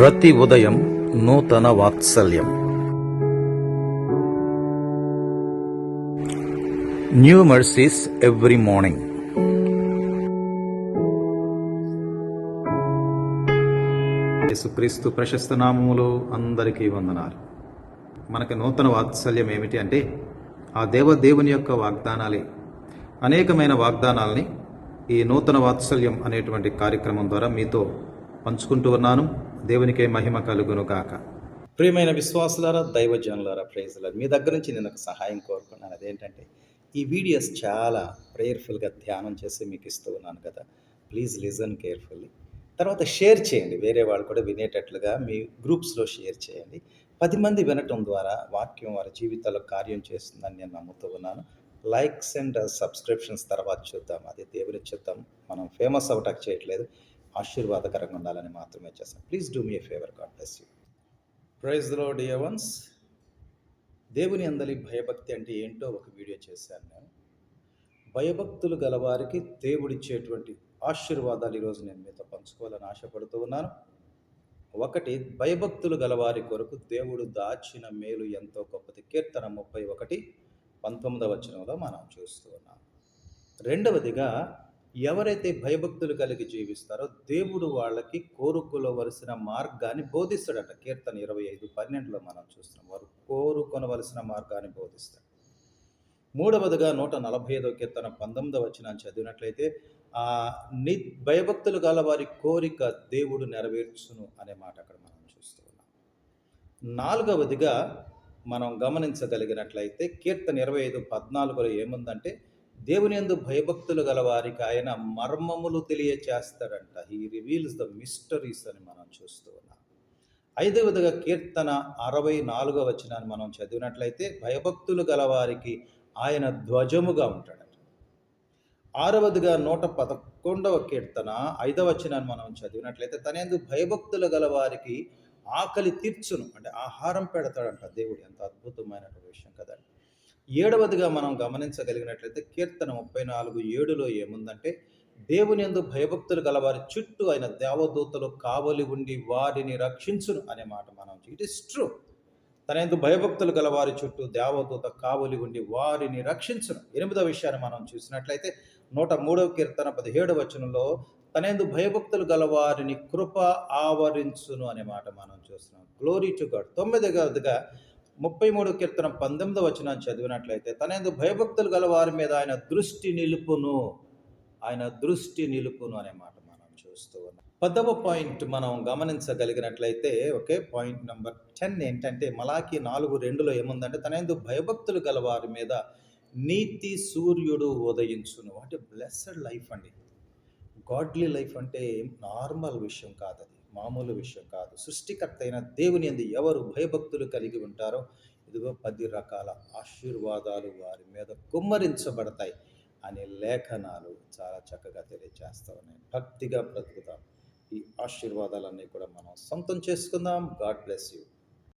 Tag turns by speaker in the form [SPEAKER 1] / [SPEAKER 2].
[SPEAKER 1] ప్రతి ఉదయం నూతన వాత్సల్యం. న్యూ మర్సీస్ ఎవ్రీ మార్నింగ్ యేసుక్రీస్తు ప్రశస్త నామములో అందరికీ వందనాలు. మనకి నూతన వాత్సల్యం ఏమిటి అంటే ఆ దేవదేవుని యొక్క వాగ్దానాలే. అనేకమైన వాగ్దానాల్ని ఈ నూతన వాత్సల్యం అనేటువంటి కార్యక్రమం ద్వారా మీతో పంచుకుంటూ ఉన్నాను. దేవునికే మహిమ కలుగును గాక. ప్రియమైన విశ్వాసులారా దైవజనులారా ప్రేజులారా మీ దగ్గర నుంచి నేను ఒక సహాయం కోరుకున్నాను. అదేంటంటే ఈ వీడియోస్ చాలా ప్రేయర్ఫుల్గా ధ్యానం చేసి మీకు ఇస్తూ ఉన్నాను కదా. ప్లీజ్ లిజన్ కేర్ఫుల్లీ తర్వాత షేర్ చేయండి. వేరే వాళ్ళు కూడా వినేటట్లుగా మీ గ్రూప్స్లో షేర్ చేయండి. పది మంది వినటం ద్వారా వాక్యం వారి జీవితాల్లో కార్యం చేస్తుందని నేను నమ్ముతూ ఉన్నాను. లైక్స్ అండ్ సబ్స్క్రిప్షన్స్ తర్వాత చూద్దాం. అది దేవుని చూద్దాం మనం ఫేమస్ అవటానికి చేయట్లేదు. ఆశీర్వాదకరంగా ఉండాలని మాత్రమే చేస్తాం please do me favour God bless you ప్రైజ్లో డియవన్స్ దేవుని అందలి భయభక్తి అంటే ఏంటో ఒక వీడియో చేశాను నేను. భయభక్తులు గలవారికి దేవుడిచ్చేటువంటి ఆశీర్వాదాలు ఈరోజు నేను మీతో పంచుకోవాలని ఆశపడుతూ ఉన్నాను. ఒకటి భయభక్తులు గలవారి కొరకు దేవుడు దాచిన మేలు ఎంతో గొప్పది. కీర్తన ముప్పై ఒకటి పంతొమ్మిదవ వచనంలో మనం చూస్తూ ఉన్నాం. రెండవదిగా ఎవరైతే భయభక్తులు కలిగి జీవిస్తారో దేవుడు వాళ్ళకి కోరుకోవలసిన మార్గాన్ని బోధిస్తాడట. కీర్తన ఇరవై ఐదు పన్నెండులో మనం చూస్తున్నాం. వారు కోరుకొనవలసిన మార్గాన్ని బోధిస్తాడు మూడవదిగా నూట నలభై ఐదో కీర్తన పంతొమ్మిదవ వచ్చిన చదివినట్లయితే ఆ ని భయభక్తులు గల వారి కోరిక దేవుడు నెరవేర్చును అనే మాట అక్కడ మనం చూస్తూ ఉన్నాం. నాలుగవదిగా మనం గమనించగలిగినట్లయితే కీర్తన ఇరవై ఐదు పద్నాలుగులో ఏముందంటే దేవుని యందు భయభక్తులు గల వారికి ఆయన మర్మములు తెలియచేస్తాడంట. హీ రివీల్స్ ద మిస్టరీస్ అని మనం చూస్తూ ఉన్నాం. ఐదవదిగా కీర్తన అరవై నాలుగవ వచనాన్ని మనం చదివినట్లయితే భయభక్తులు గలవారికి ఆయన ధ్వజముగా ఉంటాడట. ఆరవదిగా నూట పదకొండవ కీర్తన ఐదవ వచనాన్ని మనం చదివినట్లయితే తనేందు భయభక్తులు గలవారికి ఆకలి తీర్చును. అంటే ఆహారం పెడతాడంట దేవుడు. ఎంత అద్భుతమైనటువంటి విషయం కదండి. ఏడవదిగా మనం గమనించగలిగినట్లయితే కీర్తన ముప్పై నాలుగు ఏడులో ఏముందంటే దేవుని ఎందు భయభక్తులు గలవారి చుట్టూ ఆయన దేవదూతలు కావలి ఉండి వారిని రక్షించును అనే మాట మనం ఇట్ ఇస్ ట్రూ. తన ఎందు భయభక్తులు గలవారి చుట్టూ దేవదూత కావలి ఉండి వారిని రక్షించును. ఎనిమిదవ విషయాన్ని మనం చూసినట్లయితే నూట మూడవ కీర్తన పదిహేడు వచనంలో తనేందు భయభక్తులు గలవారిని కృప ఆవరించును అనే మాట మనం చూస్తున్నాం. గ్లోరీ టు గాడ్ తొమ్మిదవదిగా ముప్పై మూడు కీర్తన పంతొమ్మిది వచ్చిన చదివినట్లయితే తనేందు భయభక్తులు గల వారి మీద ఆయన దృష్టి నిలుపును. ఆయన దృష్టి నిలుపును అనే మాట మనం చూస్తూ ఉన్నాం. పదవ పాయింట్ మనం గమనించగలిగినట్లయితే ఓకే పాయింట్ నెంబర్ టెన్ ఏంటంటే మలాకి నాలుగు రెండులో ఏముందంటే తనేందు భయభక్తులు గల వారి మీద నీతి సూర్యుడు ఉదయించును. అంటే బ్లెస్సడ్ లైఫ్ అండి. గాడ్లీ లైఫ్ అంటే నార్మల్ విషయం కాదు అది మామూలు విషయం కాదు. సృష్టికర్త అయిన దేవుని అందు ఎవరు భయభక్తులు కలిగి ఉంటారో ఇదిగో పది రకాల ఆశీర్వాదాలు వారి మీద కుమ్మరించబడతాయి అనే లేఖనాలు చాలా చక్కగా తెలియజేస్తూ ఉన్నాయి. భక్తిగా బ్రతుకుతాం ఈ ఆశీర్వాదాలన్నీ కూడా మనం సొంతం చేసుకుందాం. God bless you.